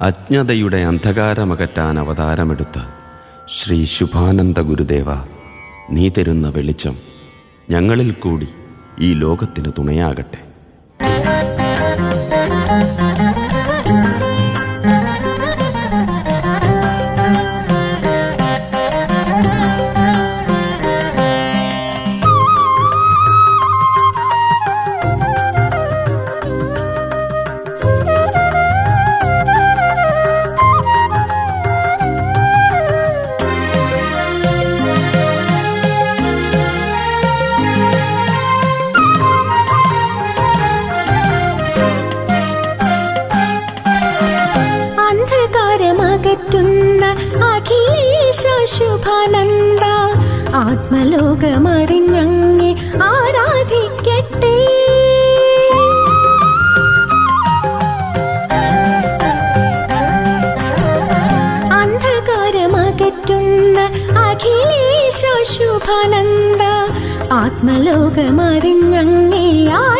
അജ്ഞതയുടെ അന്ധകാരമകറ്റാൻ അവതാരമെടുത്ത ശ്രീ ശുഭാനന്ദ ഗുരുദേവ നീ തരുന്ന വെളിച്ചം ഞങ്ങളിൽ കൂടി ഈ ലോകത്തിന് തുണയാകട്ടെ. ശുഭാനന്ദ. ആത്മലോകമറിഞ്ഞങ്ങെ ആരാധിക്കട്ടെ. അന്ധകാരമകറ്റുന്ന അഖിലേശ ശുഭാനന്ദ. ആത്മലോകമറിഞ്ഞങ്ങെ ആരാധിക്കട്ടെ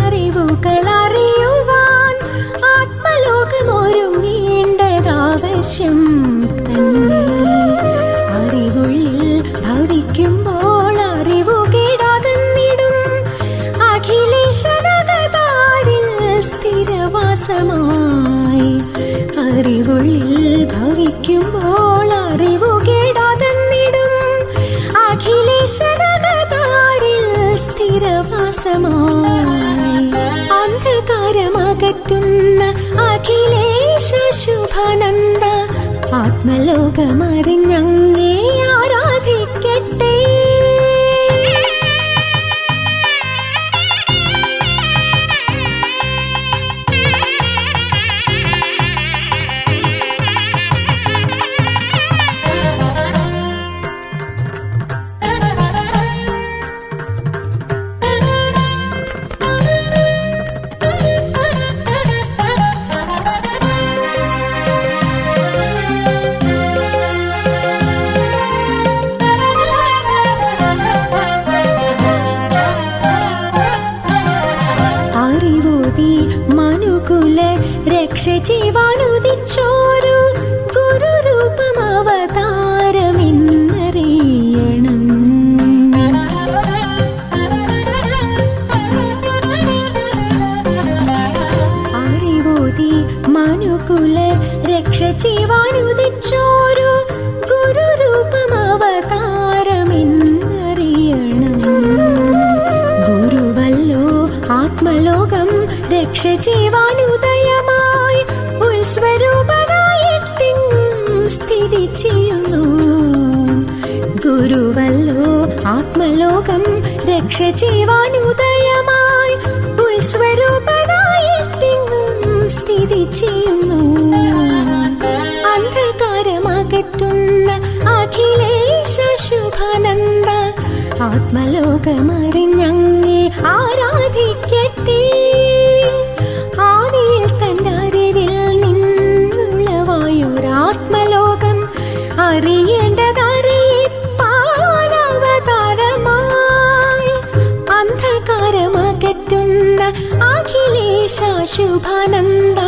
അറിവുകൾ അറിയുവാൻ അറിവുള്ളിൽ ഭവിക്കുമ്പോൾ അറിവു സ്ഥിരവാസമായി. അറിവുള്ളിൽ ഭവിക്കുമ്പോൾ അറിവു ആത്മലോകമറിഞ്ഞങ്ങേ ആരാധിക്കട്ടെ? രക്ഷ ജീവാനുദിച്ചോരു ഗുരുരൂപം അവതാരമെന്നറിയണം അറിവൂതി മനുകുല രക്ഷ ജീവാനുദിച്ചോരു ഗുരുരൂപം അവതാരമെന്നറിയണം ഗുരുവല്ലോ ആത്മലോകം രക്ഷ ജീവാനുദയമായി ഗുരുവല്ലോ ആത്മലോകം രക്ഷ ജീവാനുദയമായി ഉൾസ്വരൂപനായി സ്ഥിതി ചെയ്യുന്നു. അന്ധകാരമകറ്റുന്ന അഖിലേശ ശുഭാനന്ദ ആത്മലോകമറിഞ്ഞങ്ങേ അകറ്റുന്ന അഖിലേശാശുഭാനന്ദ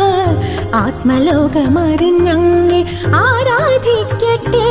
ആത്മലോകമറിഞ്ഞങ്ങെ ആരാധിക്കട്ടെ.